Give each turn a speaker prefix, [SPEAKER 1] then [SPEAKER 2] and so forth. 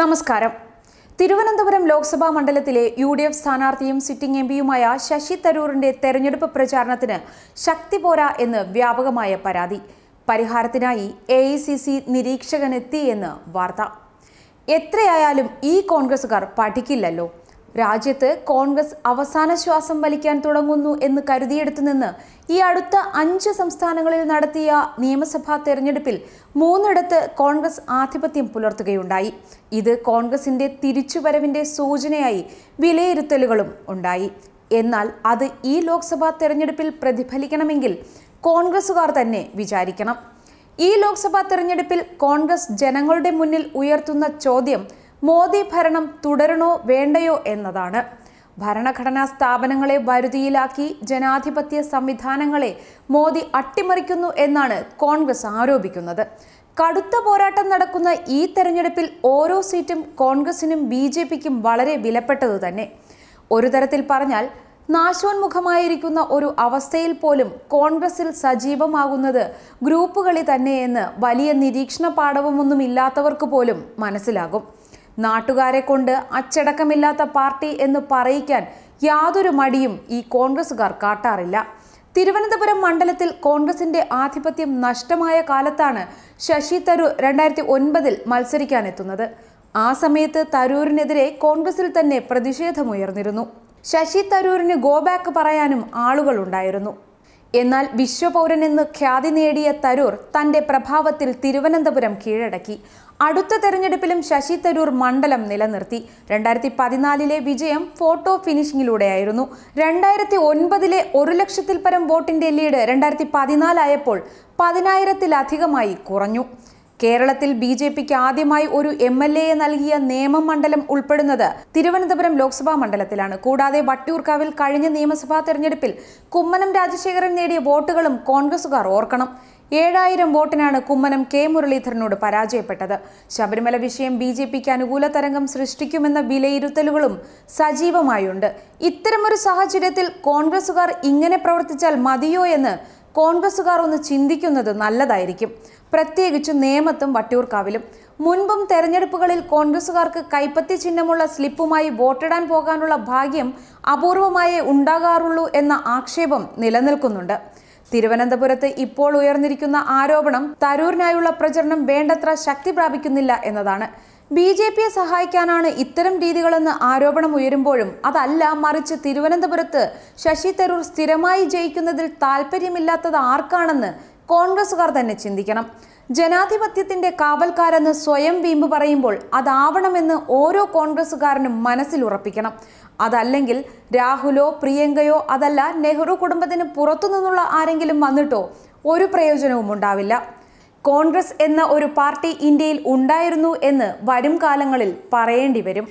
[SPEAKER 1] നമസ്കാരം. തിരുവനന്തപുരം ലോക്സഭാ മണ്ഡലത്തിലെ U D F സ്ഥാനാർത്ഥിയും സിറ്റിംഗ് എം പിയുമായ ശശി തരൂറിന്റെ തെരഞ്ഞെടുപ്പ് പ്രചാരണത്തിന് ശക്തി പോരാ എന്ന് വ്യാപകമായ പരാതി. പരിഹാരത്തിനായി എ ഐ സി സി നിരീക്ഷകനെത്തി എന്ന് വാർത്ത. എത്രയായാലും ഈ കോൺഗ്രസുകാർ പഠിക്കില്ലല്ലോ. രാജ്യത്ത് കോൺഗ്രസ് അവസാന ശ്വാസം വലിക്കാൻ തുടങ്ങുന്നു എന്ന് കരുതിയെടുത്തു നിന്ന് ഈ അടുത്ത അഞ്ച് സംസ്ഥാനങ്ങളിൽ നടത്തിയ നിയമസഭാ തെരഞ്ഞെടുപ്പിൽ മൂന്നിടത്ത് കോൺഗ്രസ് ആധിപത്യം പുലർത്തുകയുണ്ടായി. ഇത് കോൺഗ്രസിന്റെ തിരിച്ചുവരവിന്റെ സൂചനയായി വിലയിരുത്തലുകളും ഉണ്ടായി. എന്നാൽ അത് ഈ ലോക്സഭാ തെരഞ്ഞെടുപ്പിൽ പ്രതിഫലിക്കണമെങ്കിൽ കോൺഗ്രസുകാർ തന്നെ വിചാരിക്കണം. ഈ ലോക്സഭാ തെരഞ്ഞെടുപ്പിൽ കോൺഗ്രസ് ജനങ്ങളുടെ മുന്നിൽ ഉയർത്തുന്ന ചോദ്യം മോദി ഭരണം തുടരണോ വേണ്ടയോ എന്നതാണ്. ഭരണഘടനാ സ്ഥാപനങ്ങളെ വരുതിയിലാക്കി ജനാധിപത്യ സംവിധാനങ്ങളെ മോദി അട്ടിമറിക്കുന്നു എന്നാണ് കോൺഗ്രസ് ആരോപിക്കുന്നത്. കടുത്ത പോരാട്ടം നടക്കുന്ന ഈ തെരഞ്ഞെടുപ്പിൽ ഓരോ സീറ്റും കോൺഗ്രസിനും ബി ജെ പിക്കും വളരെ വിലപ്പെട്ടതു തന്നെ. ഒരു തരത്തിൽ പറഞ്ഞാൽ നാശോന്മുഖമായിരിക്കുന്ന ഒരു അവസ്ഥയിൽ പോലും കോൺഗ്രസിൽ സജീവമാകുന്നത് ഗ്രൂപ്പുകളിൽ തന്നെയെന്ന് വലിയ നിരീക്ഷണ പാഠവുമൊന്നും ഇല്ലാത്തവർക്ക് പോലും മനസ്സിലാകും. നാട്ടുകാരെ കൊണ്ട് അച്ചടക്കമില്ലാത്ത പാർട്ടി എന്ന് പറയിക്കാൻ യാതൊരു മടിയും ഈ കോൺഗ്രസുകാർ കാട്ടാറില്ല. തിരുവനന്തപുരം മണ്ഡലത്തിൽ കോൺഗ്രസിന്റെ ആധിപത്യം നഷ്ടമായ കാലത്താണ് ശശി തരൂർ രണ്ടായിരത്തി ഒൻപതിൽ മത്സരിക്കാനെത്തുന്നത്. ആ സമയത്ത് തരൂരിനെതിരെ കോൺഗ്രസിൽ തന്നെ പ്രതിഷേധമുയർന്നിരുന്നു. ശശി തരൂരിന് ഗോബാക്ക് പറയാനും ആളുകളുണ്ടായിരുന്നു. എന്നാൽ വിശ്വപൗരനെന്ന് ഖ്യാതി നേടിയ തരൂർ തന്റെ പ്രഭാവത്തിൽ തിരുവനന്തപുരം കീഴടക്കി. അടുത്ത തെരഞ്ഞെടുപ്പിലും ശശി തരൂർ മണ്ഡലം നിലനിർത്തി. രണ്ടായിരത്തി പതിനാലിലെ വിജയം ഫോട്ടോ ഫിനിഷിങ്ങിലൂടെയായിരുന്നു രണ്ടായിരത്തി ഒൻപതിലെ ഒരു ലക്ഷത്തിൽ പരം വോട്ടിന്റെ ലീഡ് രണ്ടായിരത്തി പതിനാലായപ്പോൾ പതിനായിരത്തിലധികമായി കുറഞ്ഞു. കേരളത്തിൽ ബി ജെ പിക്ക് ആദ്യമായി ഒരു എം എൽ എയെ നൽകിയ നേമം മണ്ഡലം ഉൾപ്പെടുന്നത് തിരുവനന്തപുരം ലോക്സഭാ മണ്ഡലത്തിലാണ്. കൂടാതെ വട്ടിയൂർക്കാവിൽ കഴിഞ്ഞ നിയമസഭാ തെരഞ്ഞെടുപ്പിൽ കുമ്മനം രാജശേഖരൻ നേടിയ വോട്ടുകളും കോൺഗ്രസുകാർ ഓർക്കണം. ഏഴായിരം വോട്ടിനാണ് കുമ്മനം കെ മുരളീധരനോട് പരാജയപ്പെട്ടത്. ശബരിമല വിഷയം ബി ജെ പിക്ക് അനുകൂല തരംഗം സൃഷ്ടിക്കുമെന്ന വിലയിരുത്തലുകളും സജീവമായുണ്ട്. ഇത്തരമൊരു സാഹചര്യത്തിൽ കോൺഗ്രസുകാർ ഇങ്ങനെ പ്രവർത്തിച്ചാൽ മതിയോ എന്ന് കോൺഗ്രസുകാർ ഒന്ന് ചിന്തിക്കുന്നത് നല്ലതായിരിക്കും. പ്രത്യേകിച്ച് നേമത്തും വട്ടിയൂർക്കാവിലും. മുൻപും തെരഞ്ഞെടുപ്പുകളിൽ കോൺഗ്രസുകാർക്ക് കൈപ്പത്തി ചിഹ്നമുള്ള സ്ലിപ്പുമായി വോട്ടിടാൻ പോകാനുള്ള ഭാഗ്യം അപൂർവമായേ ഉണ്ടാകാറുള്ളൂ എന്ന ആക്ഷേപം നിലനിൽക്കുന്നുണ്ട്. തിരുവനന്തപുരത്ത് ഇപ്പോൾ ഉയർന്നിരിക്കുന്ന ആരോപണം തരൂരിനായുള്ള പ്രചരണം വേണ്ടത്ര ശക്തി പ്രാപിക്കുന്നില്ല എന്നതാണ്. ബി ജെ പിയെ സഹായിക്കാനാണ് ഇത്തരം രീതികളെന്ന് ആരോപണം ഉയരുമ്പോഴും അതല്ല മറിച്ച് തിരുവനന്തപുരത്ത് ശശി തരൂർ സ്ഥിരമായി ജയിക്കുന്നതിൽ താല്പര്യമില്ലാത്തത് ആർക്കാണെന്ന് കോൺഗ്രസുകാർ തന്നെ ചിന്തിക്കണം. ജനാധിപത്യത്തിന്റെ കാവൽക്കാരെന്ന് സ്വയം വീമ്പ് പറയുമ്പോൾ അതാവണമെന്ന് ഓരോ കോൺഗ്രസുകാരനും മനസ്സിൽ ഉറപ്പിക്കണം. അതല്ലെങ്കിൽ രാഹുലോ പ്രിയങ്കയോ അതല്ല നെഹ്റു കുടുംബത്തിന് പുറത്തുനിന്നുള്ള ആരെങ്കിലും വന്നിട്ടോ ഒരു പ്രയോജനവും ഉണ്ടാവില്ല. കോൺഗ്രസ് എന്ന ഒരു പാർട്ടി ഇന്ത്യയിൽ ഉണ്ടായിരുന്നു എന്ന് വരും കാലങ്ങളിൽ പറയേണ്ടി വരും.